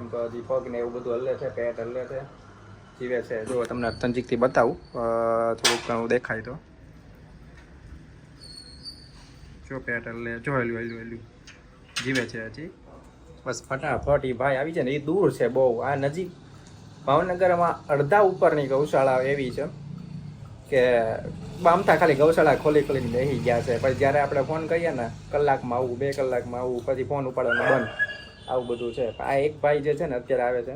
એમ તો હજી પગ ને એવું બધું હલે છે, પેટ હલે છે, જીવે છે. જો તમને નજીકથી બતાવું. થોડુંક ઘણું દેખાય તો. જો, પેટ હલે, જો હેલું હેલું હેલું જીવે છે હજી. બસ ફટાફટ એ ભાઈ આવી છે ને એ દૂર છે બહુ. આ નજીક ભાવનગરમાં અડધા ઉપરની ગૌશાળા એવી છે કે બામતા ખાલી ગૌશાળા ખોલી ખોલીને બેસી ગયા છે. પછી જ્યારે આપણે ફોન કરીએ ને, કલાકમાં આવું, બે કલાકમાં આવું, પછી ફોન ઉપાડવાનો બંધ. આવું બધું છે. આ એક ભાઈ જે છે ને અત્યારે આવે છે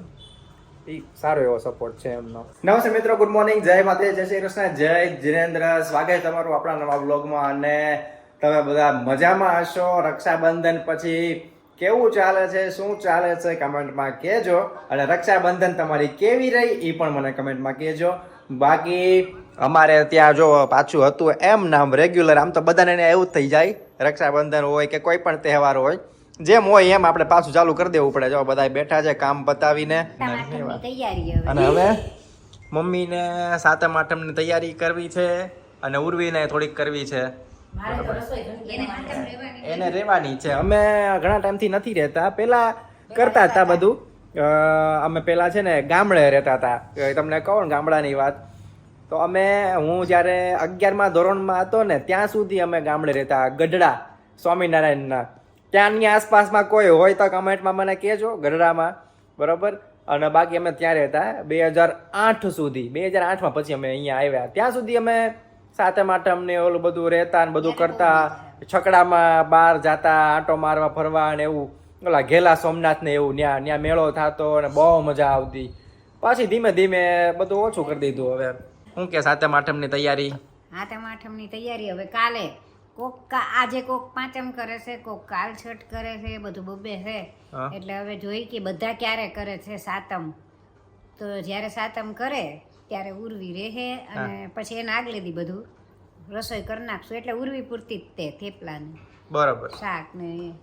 એ સારો એવો સપોર્ટ છે એમનો. નમસ્તે મિત્રો ગુડ મોર્નિંગ જય માતે જય શ્રી કૃષ્ણ, જય જીનેન્દ્ર. સ્વાગત તમારું આપણા નવા બ્લોગમાં અને તમે બધા મજામાં હશો. રક્ષાબંધન પછી કેવું ચાલે છે, શું ચાલે છે કમેન્ટમાં કહેજો. અને રક્ષાબંધન તમારી કેવી રહી એ પણ મને કમેન્ટમાં કહેજો. બાકી અમારે ત્યાં જો પાછું હતું એમ નામ રેગ્યુલર આમ તો બધાને એવું થઈ જાય, રક્ષાબંધન હોય કે કોઈ પણ તહેવાર હોય. જેમ હોય એમ આપણે પાછું ચાલુ કરી દેવું પડે. જો બધા બેઠા છે કામ હવે. અને હવે મમ્મીને સાતમ આઠમની તૈયારી કરવી છે અને ઉર્વીને થોડીક કરવી છે. એને રહેવાની છે. અમે ઘણા ટાઈમથી નથી રહેતા. પહેલા કરતા હતા બધું. અ, અમે પહેલા છે ને ગામડે રહેતા હતા. તમને કહો ને ગામડાની વાત. તો અમે હું જ્યારે અગિયારમાં ધોરણમાં હતો ને ત્યાં સુધી અમે ગામડે રહેતા. ગઢડા સ્વામિનારાયણના. ત્યાંની આસપાસમાં કોઈ હોય તો કમેન્ટમાં મને કહેજો ગઢડામાં બરાબર? અને બાકી અમે ત્યાં રહેતા બે હજાર આઠ સુધી. બે હજાર આઠમાં પછી અમે અહીંયા આવ્યા. ત્યાં સુધી અમે સાતમ, આઠમ ને ઓલું બધું રહેતા ને બધું કરતા. છકડામાં બહાર જતા, આંટો મારવા, ફરવા ને એવું. ઓલા ઘેલા સોમનાથ ને એવું, ન્યા ન્યા મેળો થતો અને બહુ મજા આવતી. પાછી ધીમે ધીમે બધું ઓછું કરી દીધું હવે. શું કે સાતમ, આઠમની તૈયારી? સાતમ, આઠમની તૈયારી હવે કાલે કોક કા- આજે કોક પાંચમ કરે છે કોક કાલ છઠ કરે છે બધું બબે છે. એટલે હવે જોઈ કે બધા ક્યારે કરે છે સાતમ. તો જ્યારે સાતમ કરે ત્યારે ઉર્વી રહે અને પછી એને આગલે દી બધું રસોઈ કરી નાખશું. એટલે ઉર્વી પૂરતી જ તે થેપલાને. બરાબર. શાક ને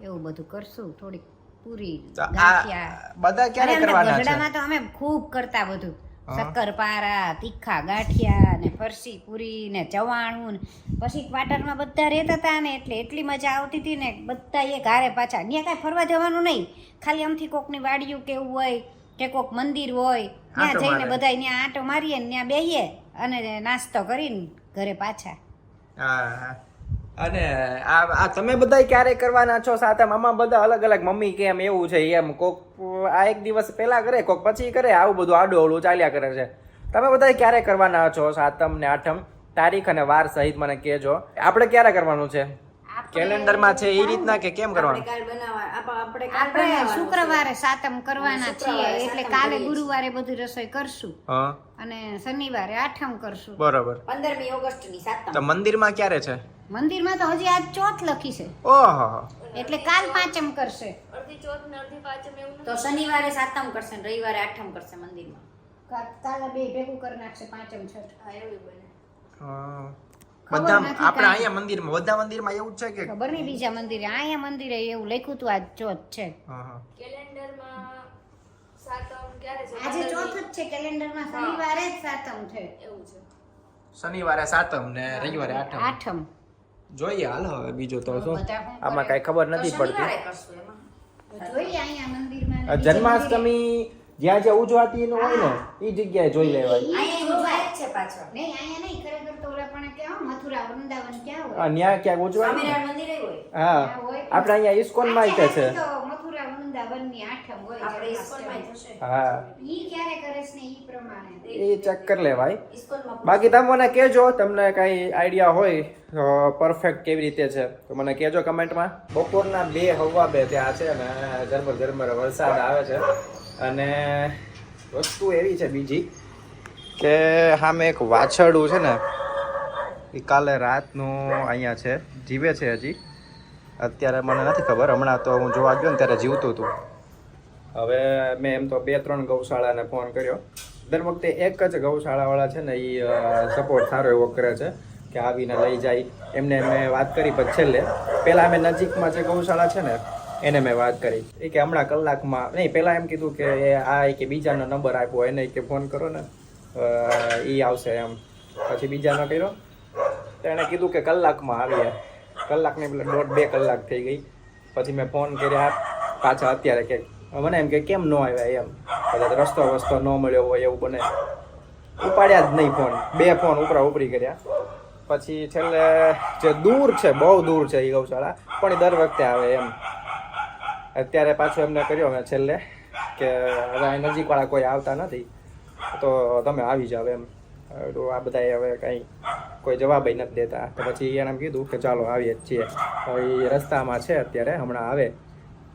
એવું બધું કરશું. થોડીક પૂરી ગાંઠિયા. બધા ક્યારે કરવાના છે? તો અમે ખૂબ કરતા બધું. શક્કરપારા તીખા ગાંઠિયા ને ફરસી પૂરી ને ચવાણું ને પછી ક્વાર્ટરમાં બધા રહેતા હતા ને એટલે એટલી મજા આવતી હતી ને બધા એ ઘારે પાછા ત્યાં કાંઈ ફરવા જવાનું નહીં ખાલી આમથી કોકની વાડિયું કેવું હોય કે કોક મંદિર હોય ત્યાં જઈને. બધા ત્યાં આંટો મારીએ ને ત્યાં બેહીએ અને નાસ્તો કરીને ઘરે પાછા હા. અને આ આ તમે બધા ક્યારે કરવાના છો સાતમ આમાં બધા અલગ અલગ મમ્મી કેમ એવું છે? એમ કોક આ એક દિવસ પહેલા કરે કોક પછી કરે આવું બધું આડું અવળું ચાલ્યા કરે છે. તમે બધા ક્યારે કરવાના છો સાતમ ને આઠમ? તારીખ અને વાર સહિત મને કહેજો. આપણે ક્યારે કરવાનું છે? કેલેન્ડરમાં છે એ રીતના કે કેમ કરવાનું? આપણે શુક્રવારે સાતમ કરવાના છીએ એટલે કાલે ગુરુવારે બધી રસોઈ કરશું. અને શનિવારે આઠમ કરશું. બરોબર. પંદરમી ઓગસ્ટની સાતમ. તો મંદિરમાં ક્યારે છે? મંદિરમાં તો હજી આજ ચોથ લખી છે. ઓહો. એટલે કાલ પાંચમ કરશે. તો શનિવારે સાતમ કરશે ને રવિવારે આઠમ કરશે મંદિરમાં. કાલે બે ભેગું કરી નાખશે પાંચમ છઠ. હા એવું બને. બધા આપણે અહીંયા મંદિરમાં બધા મંદિરમાં એવું છે કે ખબર નહીં બીજા મંદિરે. અહીંયા મંદિરે એવું લખ્યું તું આજ ચોથ છે. હા હા. કેલેન્ડરમાં સાતમ ક્યારે છે? આજે ચોથ જ છે કેલેન્ડરમાં. શનિવારે જ સાતમ છે. એવું છે. શનિવારે સાતમ ને રવિવારે આઠમ. આઠમ. જોઈએ હાલો હવે બીજું તો શું? આમાં કઈ ખબર નથી પડતી. જન્માષ્ટમી જ્યાં જ્યાં ઉજવાતી એનું હોય ને એ જગ્યાએ જોઈ લેવાય. છે પાછો. નહીં અહીંયા નહીં ખરેખર તો ઓલા પણ ક્યાં મથુરા વૃંદાવન ક્યાં હોય. ન્યા ક્યાંક ઉજવાય? સ્વામિનારાયણ મંદિરે હોય. હા. આપણે અહીંયા ઇસ્કોનમાં છે. છે તો મથુરા વૃંદાવનની આઠમ હોય આપણે ઇસ્કોનમાં થશે. હા. ઈ ક્યારે કરે છે ને ઈ પ્રમાણે. એ ચેક કર લેવાય. ઇસ્કોનમાં બાકી તમે મને કહેજો તમને કઈ આઈડિયા હોય પરફેક્ટ કેવી રીતે છે. તો મને કહેજો કમેન્ટમાં. બપોરના બે હવા બે ત્યાં છે ને ઝરમર ઝરમર વરસાદ આવે છે. અને વસ્તુ એવી છે બીજી. કે સામે એક વાછરડું છે ને, એ કાલે રાતનું અહીંયા છે, જીવે છે હજી. અત્યારે મને નથી ખબર, હમણાં તો હું જોવા ગયો ને ત્યારે જીવતું હતું. હવે મેં એમ તો બે ત્રણ ગૌશાળાને ફોન કર્યો. દર વખતે એક જ ગૌશાળાવાળા છે ને એ સપોર્ટ સારો એવો કરે છે કે આવીને લઈ જાય. એમને મેં વાત કરી પછી છેલ્લે. પહેલાં અમે નજીકમાં જે ગૌશાળા છે ને, એને મેં વાત કરી. એ કે હમણાં કલાકમાં, નહીં પહેલાં એમ કીધું કે આ કે બીજાનો નંબર આપ્યો, એને કે ફોન કરો ને. એ આવશે એમ. પછી બીજાનો કર્યો. એણે કીધું કે કલાકમાં આવીએ. કલાકની પેલા દોઢ બે કલાક થઈ ગઈ. પછી મેં ફોન કર્યા. પાછા અત્યારે કે, મને એમ કે કેમ ન આવ્યા એમ. કદાચ રસ્તો વસ્તો ન મળ્યો હોય એવું બને. ઉપાડ્યા જ નહીં ફોન. બે ફોન ઉપરા ઉપરી કર્યા. પછી છેલ્લે જે દૂર છે, બહુ દૂર છે એ ગૌશાળા, પણ એ દર વખતે આવે એમ. અત્યારે પાછું એમને કર્યો મેં છેલ્લે કે હવે નજીકવાળા કોઈ આવતા નથી. તો તમે આવી જાવ એમ. તો આ બધા હવે કંઈ કોઈ જવાબ નથી દેતા. તો પછી એને કીધું કે ચાલો આવીએ જ છીએ. એ રસ્તામાં છે અત્યારે, હમણાં આવે.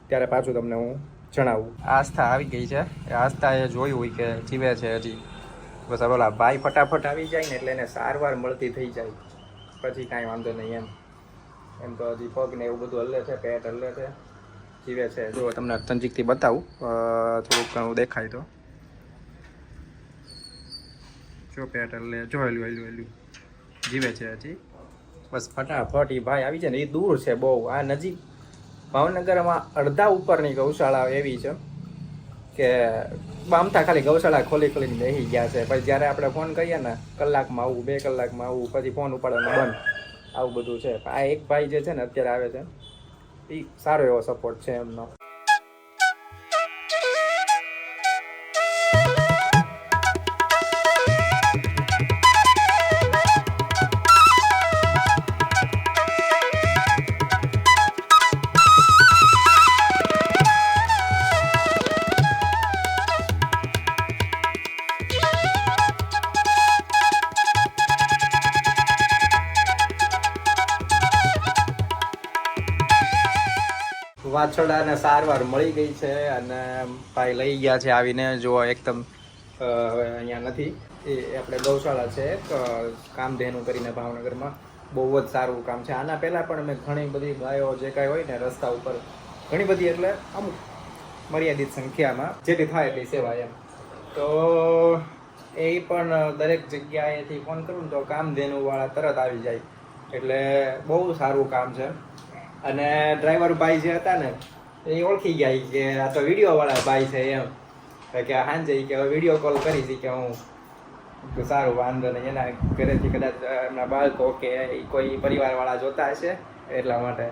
ત્યારે પાછું તમને હું જણાવું. આસ્થા આવી ગઈ છે. એ આસ્થાએ જોયું હોય કે જીવે છે હજી. બસ હવે ભાઈ ફટાફટ આવી જાય ને એટલે એને સારવાર મળતી થઈ જાય. પછી કાંઈ વાંધો નહીં એમ. એમ તો હજી પગ ને એવું બધું હલે છે, પેટ હલ્લે છે. જીવે છે. જો તમને નજીકથી બતાવું થોડુંક ઘણું દેખાય તો. જો પેટ એટલે જો હેલું હેલું હેલું જીવે છે હજી. બસ ફટાફટ એ ભાઈ આવી છે ને એ દૂર છે બહુ. આ નજીક ભાવનગરમાં અડધા ઉપરની ગૌશાળા એવી છે કે બામતા ખાલી ગૌશાળા ખોલી ખોલીને બેસી ગયા છે. પછી જ્યારે આપણે ફોન કરીએ ને, કલાકમાં આવું, બે કલાકમાં આવું, પછી ફોન ઉપાડવાનું બંધ. આવું બધું છે. આ એક ભાઈ જે છે ને, અત્યારે આવે છે. એ સારો એવો સપોર્ટ છે એમનો. વાછરડાને સારવાર મળી ગઈ છે અને ભાઈ લઈ ગયા છે આવીને. જો એકદમ અહીંયા નથી. એ આપણે ગૌશાળા છે કામધેનું કરીને ભાવનગરમાં. બહુ જ સારું કામ છે. આના પહેલાં પણ મેં ઘણી બધી ગાયો જે કાંઈ હોય ને રસ્તા ઉપર, ઘણી બધી એટલે અમુક મર્યાદિત સંખ્યામાં જેટલી થાય એટલી સેવા એમ. તો એ પણ દરેક જગ્યાએથી ફોન કરું તો કામધેનુવાળા તરત આવી જાય. એટલે બહુ સારું કામ છે. અને ડ્રાઈવર ભાઈ જે હતા ને, એ ઓળખી ગયા કે આ તો વીડિયો વાળા ભાઈ છે એમ. કે હાંજે કે કે વીડિયો કોલ કરીશ કે હું. સારું, વાંધો નહીં. એના ઘરેથી કદાચ એમના બાળકો કે કોઈ પરિવારવાળા જોતા હશે એટલા માટે.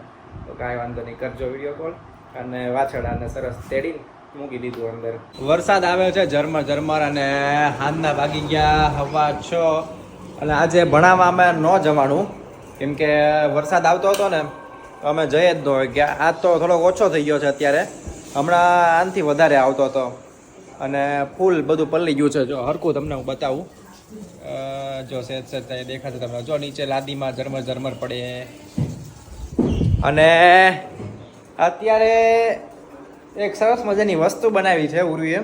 તો કાંઈ વાંધો નહીં, કરજો વીડિયો કોલ અને વાછડાને સરસ તેડી મૂકી દીધું અંદર. વરસાદ આવ્યો છે, ઝરમર ઝરમર અને હાથના ભાગી ગયા, હવા છ. અને આજે ભણાવવા અમે ન જવાનું. કેમ કે વરસાદ આવતો હતો ને અમે જઈએ જ ન હોય કે આજ તો થોડોક ઓછો થઈ ગયો છે અત્યારે. હમણાં આનાથી વધારે આવતો હતો. અને ફૂલ બધું પલળી ગયું છે. જો હરકું તમને હું બતાવું. જો સેજ સેજ થાય દેખાશે તમને. જો નીચે લાદીમાં ઝરમર ઝરમર પડે. અને અત્યારે એક સરસ મજાની વસ્તુ બનાવી છે ઉર્વીએ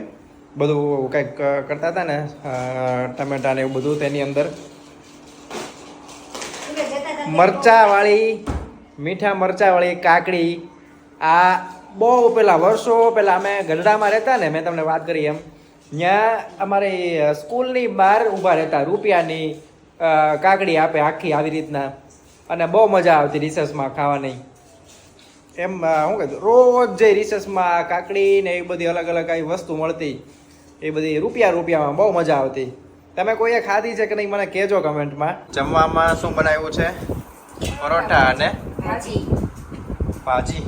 બધું કંઈક કરતા હતા ને ટમેટા ને એવું બધું તેની અંદર. મરચાવાળી મીઠા મરચાવાળી કાકડી. આ બહુ પેલા વર્ષો પહેલાં અમે ગઢડામાં રહેતા ને, મેં તમને વાત કરી એમ. ત્યાં અમારે સ્કૂલની બહાર ઊભા રહેતા, રૂપિયાની કાકડી આપે આખી આવી રીતના. અને બહુ મજા આવતી રિસર્ચમાં ખાવાની. એમ શું કહેતું રોજ જે રિસર્ચમાં કાકડી ને એ બધી અલગ અલગ આવી વસ્તુ મળતી, એ બધી રૂપિયા રૂપિયામાં બહુ મજા આવતી. તમે કોઈએ ખાધી છે કે નહીં, મને કહેજો કમેન્ટમાં. જમવામાં શું બનાવ્યું છે? પરોઠા અને ભાજી. ભાજી?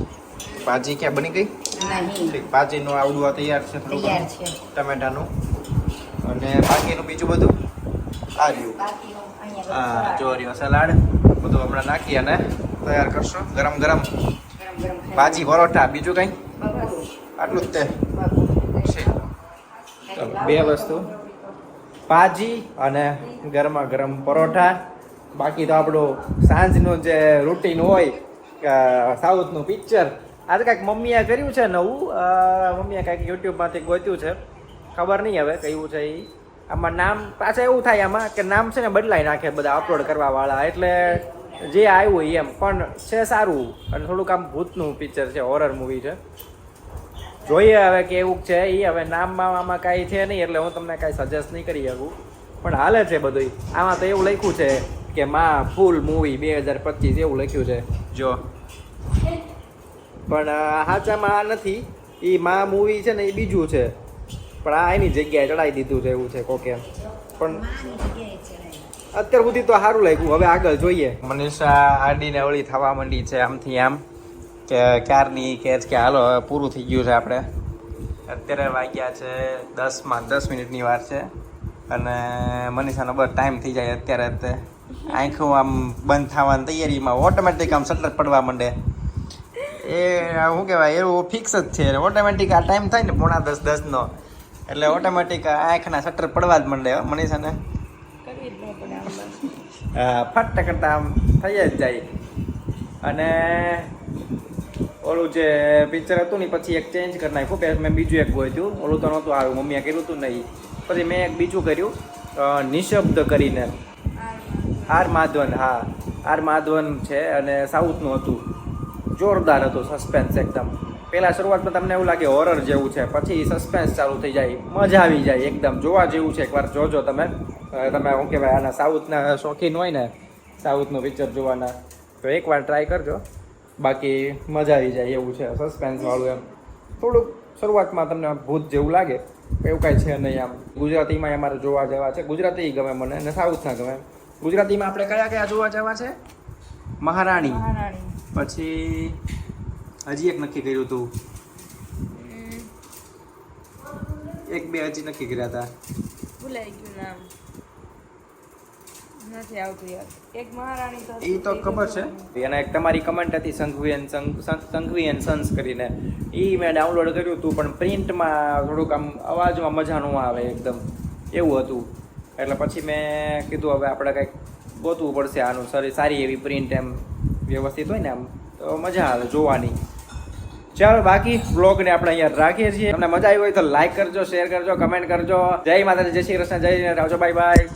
ભાજી ક્યાં બની ગઈ? નહીં. ભાજીનું આવડું આ તૈયાર છે તૈયાર. છે. ટમેટાનું. અને બાકીનું બીજું બધું? આ રહ્યું હા રહ્યો સલાડ. બધું હમણાં નાખી અને તૈયાર કરશો. ગરમ ગરમ. ભાજી પરોઠા બીજું કંઈ? આટલું જ તો બે વસ્તુ. ભાજી અને ગરમા ગરમ પરોઠા. બાકી તો આપણું સાંજનું જે રૂટીન હોય સાઉથનું પિક્ચર આજે કાંઈક મમ્મીએ કર્યું છે નવું. મમ્મીએ કાંઈક યુટ્યુબમાંથી ગોત્યું છે. ખબર નહીં હવે કયું છે એ આમાં નામ, પાછા એવું થાય આમાં કે નામ છે ને બદલાઈ નાખે બધા અપલોડ કરવાવાળા. એટલે જે આવ્યું એમ, પણ છે સારું. અને થોડુંક આમ ભૂતનું પિક્ચર છે હોરર મૂવી છે. જોઈએ હવે કેવું છે એ હવે નામમાં આમાં કાંઈ છે નહીં, એટલે હું તમને કાંઈ સજેસ્ટ નહીં કરી શકું. પણ હાલે છે બધું આમાં તો એવું લખ્યું છે કે માં ફૂલ મૂવી બે હજાર પચીસ એવું લખ્યું છે. જો. પણ સાચામાં આ નથી. એ માં મૂવી છે ને એ બીજું છે. પણ આ એની જગ્યાએ ચડાવી દીધું છે એવું છે કોકે. પણ અત્યાર સુધી તો સારું લાગ્યું. હવે આગળ જોઈએ. મનીષા આડીને ઓળી થવા માંડી છે આમથી આમ. કે ક્યારની કે કે હાલો પૂરું થઈ ગયું છે આપણે. અત્યારે વાગ્યા છે દસમાં દસ મિનિટની વાર છે. અને મનીષાનો બસ ટાઈમ થઈ જાય અત્યારે તે. આંખો આમ બંધ થવાની તૈયારીમાં ઓટોમેટિક આમ શટર પડવા માંડે. એ શું કહેવાય, એવું ફિક્સ જ છે. ઓટોમેટિક આ ટાઈમ થાય ને પોણા દસ દસનો એટલે ઓટોમેટિક આંખના સટર પડવા જ માંડે મનીષાને હા ફટ કરતા આમ થઈ જ જાય. અને ઓલું જે પિક્ચર હતું ને, પછી એક ચેન્જ કરી નાખ્યું. પહેલાં મેં બીજું એક ગોત્યું ઓલું તો નહોતું આવ્યું મમ્મીએ કર્યું હતું નહીં પછી મેં એક બીજું કર્યું નિશબ્દ કરીને. આર માધવન હા. આર માધવન છે અને સાઉથનું હતું. જોરદાર હતું સસ્પેન્સ એકદમ. પહેલાં શરૂઆતમાં તમને એવું લાગે હોરર જેવું છે, પછી સસ્પેન્સ ચાલુ થઈ જાય, મજા આવી જાય એકદમ. જોવા જેવું છે, એકવાર જોજો તમે. તમે શું કહેવાય, આના સાઉથના શોખીન હોય ને, સાઉથનું પિક્ચર જોવાના, તો એકવાર ટ્રાય કરજો. બાકી મજા આવી જાય એવું છે સસ્પેન્સવાળું એમ. થોડુંક શરૂઆતમાં તમને ભૂત જેવું લાગે, એવું કાંઈ છે નહીં આમ. ગુજરાતીમાં અમારે જોવા જેવા છે. ગુજરાતી ગમે મને અને સાઉથના ગમે. ગુજરાતીમાં આપણે કયા કયા જોવા જવા છે? મહારાણી. પછી હજી એક નક્કી કર્યું હતું એક બે હજી નક્કી કર્યા હતા. ભૂલાઈ ગયું નામ. નથી આવતું યાર. એક મહારાણી તો એ તો ખબર છે. એના એક તમારી કમેન્ટ હતી સંઘવીએન સંઘવીએન સન્સ કરીને. એ મેં ડાઉનલોડ કર્યું હતું પણ પ્રિન્ટમાં થોડુંક આમ અવાજમાં મજા ન આવે એકદમ. એવું હતું. એટલે પછી મેં કીધું, હવે આપણે કંઈક ગોતવું પડશે આનું સારી સારી એવી પ્રિન્ટ એમ વ્યવસ્થિત હોય ને આમ, તો મજા આવે જોવાની. ચાલો, બાકી બ્લોગને આપણે અહીંયા રાખીએ છીએ. તમને મજા આવી હોય તો લાઈક કરજો શેર કરજો કમેન્ટ કરજો. જય માતાજી, જય શ્રી કૃષ્ણ, જય આવજો બાય બાય